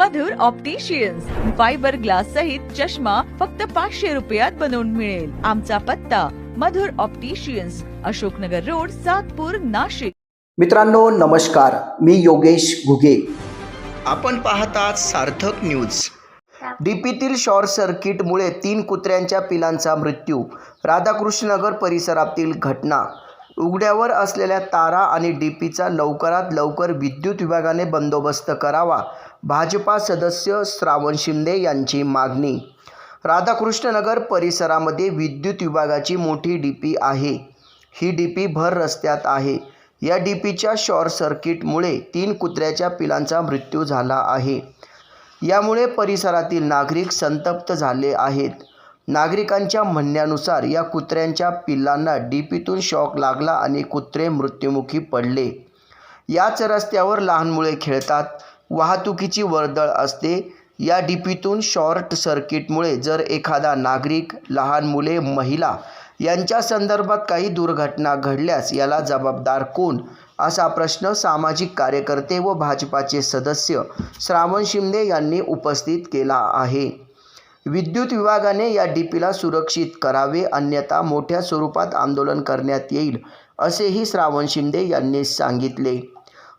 मधुर opticians fibre glass सहित चष्मा फक्त पाचशे रुपयात बनवून मिळेल. आमचा पत्ता मधुर ऑप्टिशियन्स अशोकनगर रोड सातपूर नाशिक. मित्रांनो नमस्कार. मी योगेश घुगे. आपण पाहतात सार्थक न्यूज डीपीतील शॉर्ट सर्किटमुळे तीन कुत्र्यांच्या पिलांचा मृत्यू. राधाकृष्णनगर परिसरातील घटना. उघड्यावर असलेल्या तारा आणि डीपीचा लवकरात लवकर विद्युत विभागाने बंदोबस्त करावा भाजपा सदस्य श्रावण शिंदे यांची मागणी. राधाकृष्णनगर परिसरामध्ये विद्युत विभागाची मोठी डी पी आहे. ही डी पी भर रस्त्यात आहे. या डी पीच्या शॉर्ट सर्किटमुळे तीन कुत्र्याच्या पिलांचा मृत्यू झाला आहे. यामुळे परिसरातील नागरिक संतप्त झाले आहेत. नागरिकांच्या म्हणण्यानुसार या कुत्र्यांच्या पिल्लांना डीपीतून शॉक लागला आणि कुत्रे मृत्युमुखी पडले. याच रस्त्यावर लहान मुले खेळतात. वाहतुकीची वर्दळ असते. या डीपीतून शॉर्ट सर्किटमुळे जर एखादा नागरिक लहान मुले महिला यांच्या संदर्भात काही दुर्घटना घडल्यास याला जबाबदार कोण? असा प्रश्न सामाजिक कार्यकर्ते व भाजपाचे सदस्य श्रावण शिंदे यांनी उपस्थित केला आहे. विद्युत विभागाने या डीपीला सुरक्षित करावे अन्यथा मोठ्या स्वरूपात आंदोलन करण्यात येईल असेही श्रावण शिंदे यांनी सांगितले.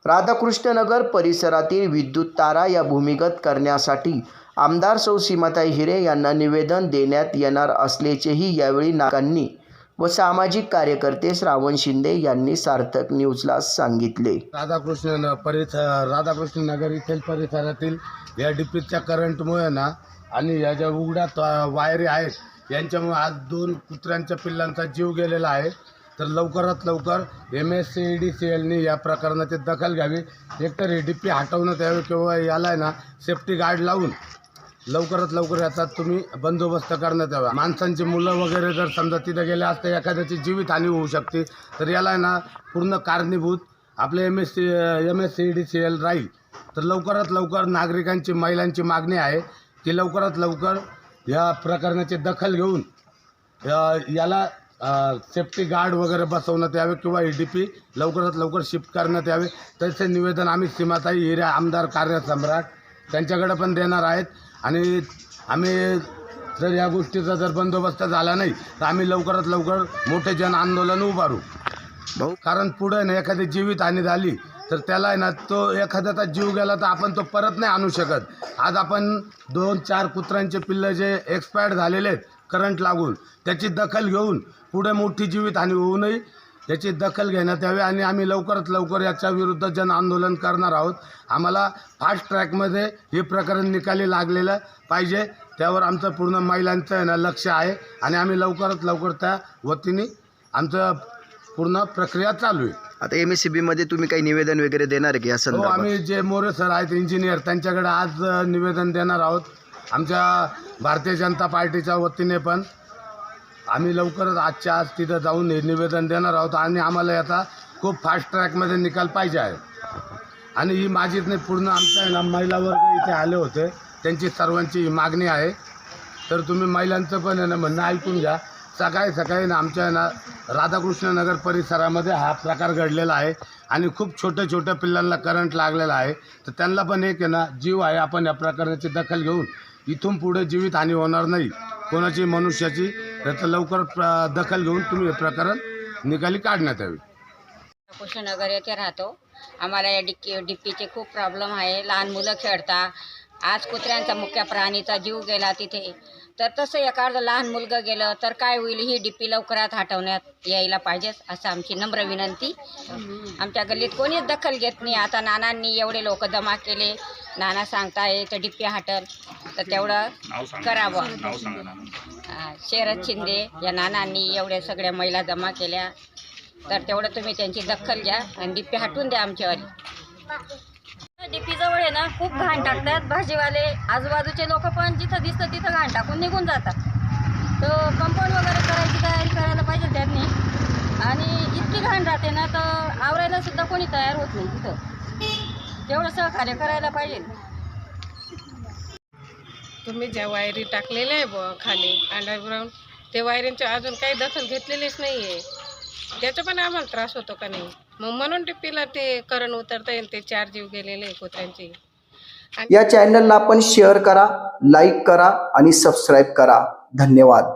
राधाकृष्णनगर परिसरातील विद्युत तारा या भूमिगत करण्यासाठी आमदार सौ. सीमाताई हिरे यांना निवेदन देण्यात येणार असल्याचेही यावेळी नाकांनी व सामाजिक कार्यकर्ते श्रावण शिंदे यांनी सार्थक न्यूजला सांगितले. राधाकृष्ण परिसर राधाकृष्ण नगर येथील परिसरातील या डिपीच्या करंटमुळे ना आणि या ज्या उघड्या वायरी आहेत यांच्यामुळे आज दोन कुत्र्यांच्या पिल्लांचा जीव गेलेला आहे. तर लवकरात लवकर M S C E D C एलनी या प्रकरणाची दखल घ्यावी. एकतर हे पी हटवण्यात यावी किंवा याला आहे ना सेफ्टी गार्ड लावून लवकरात लवकर याचा तुम्ही बंदोबस्त करण्यात यावा. माणसांची मुलं वगैरे जर समजा तिथं गेले असता एखाद्याची जीवितहानी होऊ शकते. तर याला आहे ना पूर्ण कारणीभूत आपले M S C M S C E D C L राहील. तर लवकरात लवकर नागरिकांची महिलांची मागणी आहे. की लवकरात लवकर या प्रकरणाची दखल घेऊन या- याला सेफ्टी गार्ड वगैरे बसवण्यात यावे किंवा ई डी पी लवकरात लवकर शिफ्ट करण्यात यावे. तसे निवेदन आम्ही सीमाताई हिरे आमदार कार्यसम्राट त्यांच्याकडे पण देणार आहेत. आणि आम्ही जर या गोष्टीचा जर बंदोबस्त झाला नाही तर आम्ही लवकरात लवकर मोठे जन आंदोलन उभारू कारण पुढे ना एखादी जीवितहानी झाली तर त्याला आहे ना तो एखाद्याचा जीव गेला तर आपण तो परत नाही आणू शकत. आज आपण दोन चार कुत्र्यांचे पिल्लं जे एक्सपायर्ड झालेले आहेत करंट लागून त्याची दखल घेऊन पुढे मोठी जीवितहानी होऊ नये याची दखल घेण्यात यावी आणि आम्ही लवकरात लवकर याच्या विरुद्ध जन आंदोलन करणार आहोत. आम्हाला फास्ट ट्रॅकमध्ये हे प्रकरण निकाली लागलेलं पाहिजे. त्यावर आमचं पूर्ण महिलांचं आहे ना लक्ष आहे आणि आम्ही लवकरात लवकर त्या वतीने आमचं पूर्ण प्रक्रिया चालू आहे. आता एम एस सी बीमध्ये तुम्ही काही निवेदन वगैरे देणार आहे की या हो संदर्भात? आम्ही जे मोरे सर आहेत इंजिनियर त्यांच्याकडे आज अ, निवेदन देणार आहोत. आमच्या भारतीय जनता पार्टीच्या वतीने पण आम्ही लवकरच आजच्या आज तिथं जाऊन हे निवेदन देणार आहोत आणि आम्हाला याचा खूप फास्ट ट्रॅकमध्ये निकाल पाहिजे आहे. आणि ही माझीच नाही पूर्ण आमच्या आहे ना महिला वर्ग इथे आले होते. त्यांची सर्वांची ही मागणी आहे. तर तुम्ही महिलांचं पण आहे ना म्हणणं ऐकून घ्या. सकाळी सकाळी ना आमच्या ना राधाकृष्णनगर परिसरामध्ये हा प्रकार घडलेला आहे आणि खूप छोट्या छोट्या पिल्लांना करंट लागलेला आहे. तर त्यांना पण एक आहे ना जीव आहे आपण या प्रकारची दखल घेऊन इथून पुढे जीवितहानी होणार नाही. कोणाची मनुष्याची त्याचं लवकर प्र दखल घेऊन तुम्ही हे प्रकरण निकाली काढण्यात यावी. कृष्णनगर येथे राहतो. आम्हाला या डिक्की डिप्पीचे खूप प्रॉब्लेम आहे. लहान मुलं खेळता. आज कुत्र्यांचा मुख्य प्राणीचा जीव गेला तिथे. तर तसं एखादं लहान मुलगं गेलं तर काय होईल? ही डिप्पी लवकरात हटवण्यात यायला पाहिजे असं आमची नम्र विनंती. आमच्या गल्लीत कोणीच दखल घेत नाही. आता नानांनी एवढे लोक जमा केले. नाना सांगताय तर डिप्पी हटल. तर तेवढं करावं. शरद शिंदे या नानांनी एवढ्या सगळ्या महिला जमा केल्या. तर तेवढं तुम्ही त्यांची दखल घ्या आणि डिप्पी हटवून द्या आमच्यावाली जवळ आहे ना खूप घाण टाकतात. भाजीवाले आजूबाजूचे लोक पण जिथं दिसतं तिथं घाण टाकून निघून जातात. तर कंपाऊंड वगैरे करायची तयारी करायला पाहिजे त्यांनी. आणि इतकी घाण राहते ना तर आवरायला सुद्धा कोणी तयार होत नाही तिथं. तेवढं सहकार्य करायला पाहिजे. तुम्ही ज्या वायरी टाकलेल्या आहे ब खाली अंडरग्राऊंड ते वायरींची अजून काही दखल घेतलेलीच नाही आहे त्याचा पण आम्हाला त्रास होतो का नाही? मग म्हणून टिपीला ते करण उतरता येईल ते चार जीव गेलेले कुत्र्यांचे. या चॅनलला आपण शेअर करा लाईक करा आणि सबस्क्राईब करा. धन्यवाद.